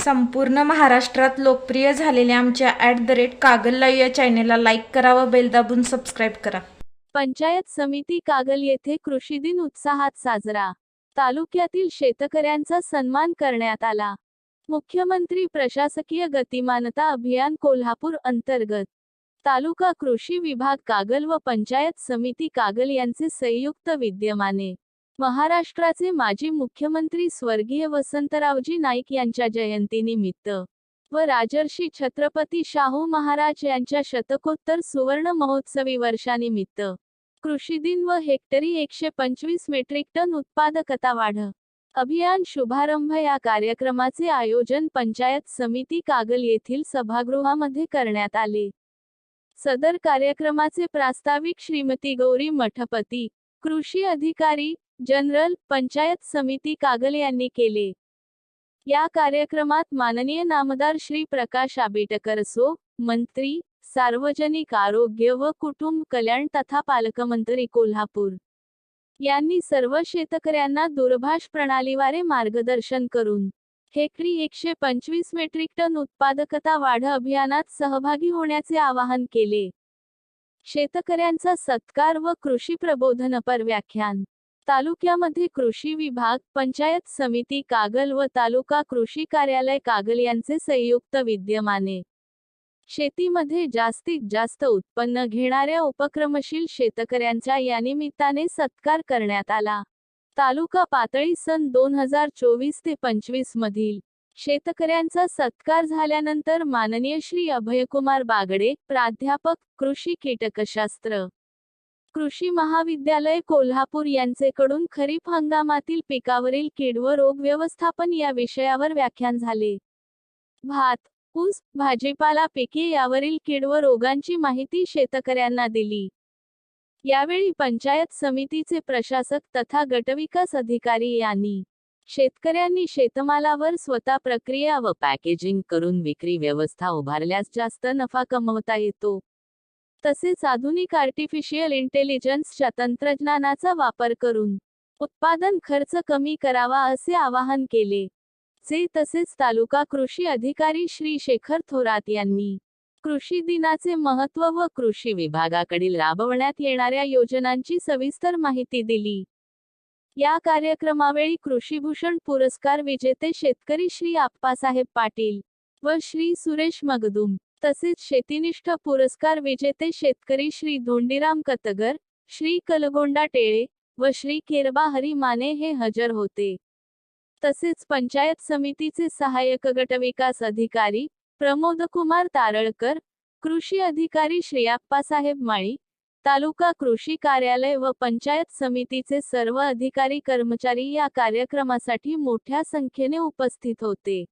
संपूर्ण महाराष्ट्रात लोकप्रिय झालेल्या आमच्या at the rate Kagal live या चॅनेलला लाईक करा व बेल दाबून सबस्क्राईब करा. पंचायत समिती कागल येथे कृषी दिन उत्साहात साजरा. तालुक्यातील शेतकऱ्यांचा सन्मान करण्यात आला. मुख्यमंत्री प्रशासकीय गतिमानता अभियान कोल्हापूर अंतर्गत. तालुका कृषी विभाग कागल व पंचायत समिती कागल यांचे संयुक्त विद्यमाने. महाराष्ट्राचे माजी मुख्यमंत्री स्वर्गीय वसंतरावजी नाईक यांच्या जयंतीनिमित्त व राजर्षी छत्रपती शाहू महाराज यांच्या शतकोत्तर सुवर्ण महोत्सवी वर्षानिमित्त कृषी दिन व हेक्टरी एकशे पंचवीस मेट्रिक टन उत्पादकता वाढ अभियान शुभारंभ या कार्यक्रमाचे आयोजन पंचायत समिती कागल येथील सभागृहामध्ये करण्यात आले. सदर कार्यक्रमाचे प्रास्ताविक श्रीमती गौरी मठपती कृषी अधिकारी जनरल पंचायत समिती कागल यांनी केले. या कार्यक्रमात माननीय नामदार श्री प्रकाश आंबेडकर असो मंत्री सार्वजनिक आरोग्य व कुटुंब कल्याण तथा पालकमंत्री कोल्हापूर यांनी सर्व शेतकऱ्यांना दूरभाष प्रणालीवारे मार्गदर्शन करून हेक्टरी एकशे पंचवीस मेट्रिक टन उत्पादकता वाढ अभियानात सहभागी होण्याचे आवाहन केले. शेतकऱ्यांचा सत्कार व कृषी प्रबोधनपर व्याख्यान तालुक्यामध्ये कृषी विभाग पंचायत समिती कागल व तालुका कृषी कार्यालय कागल यांचे संयुक्त विद्यमाने शेतीमध्ये जास्तीत जास्त उत्पन्न घेणाऱ्या उपक्रमशील शेतकऱ्यांचा या निमित्ताने सत्कार करण्यात आला. तालुका पातळी सन दोन हजार चोवीस ते पंचवीस मधील शेतकऱ्यांचा सत्कार झाल्यानंतर माननीय श्री अभयकुमार बागडे प्राध्यापक कृषी कीटकशास्त्र कृषी महाविद्यालय कोल्हापूर यांचेकडून खरीप हंगामातील पिकावरील कीड व रोग व्यवस्थापन या विषयावर व्याख्यान झाले. भात ऊस भाजीपाला पिके यावरील कीड व रोगांची माहिती शेतकऱ्यांना दिली. यावेळी पंचायत समितीचे प्रशासक तथा गटविकास अधिकारी यांनी शेतकऱ्यांनी शेतमालावर स्वतः प्रक्रिया व पॅकेजिंग करून विक्री व्यवस्था उभारल्यास जास्त नफा कमवता येतो. तसेच आधुनिक आर्टिफिशियल इंटेलिजन्सच्या तंत्रज्ञानाचा वापर करून उत्पादन खर्च कमी करावा असे आवाहन केले जे तसेच तालुका कृषी अधिकारी श्री शेखर थोरात यांनी कृषी दिनाचे महत्त्व व कृषी विभागाकडील राबवण्यात येणाऱ्या योजनांची सविस्तर माहिती दिली. या कार्यक्रमावेळी कृषीभूषण पुरस्कार विजेते शेतकरी श्री आप्पासाहेब पाटील व श्री सुरेश मगदुम तसेच शेतीनिष्ठ पुरस्कार विजेते शेतकरी श्री धोंडीराम कतगर श्री कलगोंडा टेळे व श्री केरबा हरी माने हे हजर होते. तसेच पंचायत समितीचे सहाय्यक गटविकास अधिकारी प्रमोदकुमार तारळकर कृषी अधिकारी श्रेयाप्पासाहेब माळी तालुका कृषी कार्यालय व पंचायत समितीचे सर्व अधिकारी कर्मचारी या कार्यक्रमासाठी मोठ्या संख्येने उपस्थित होते.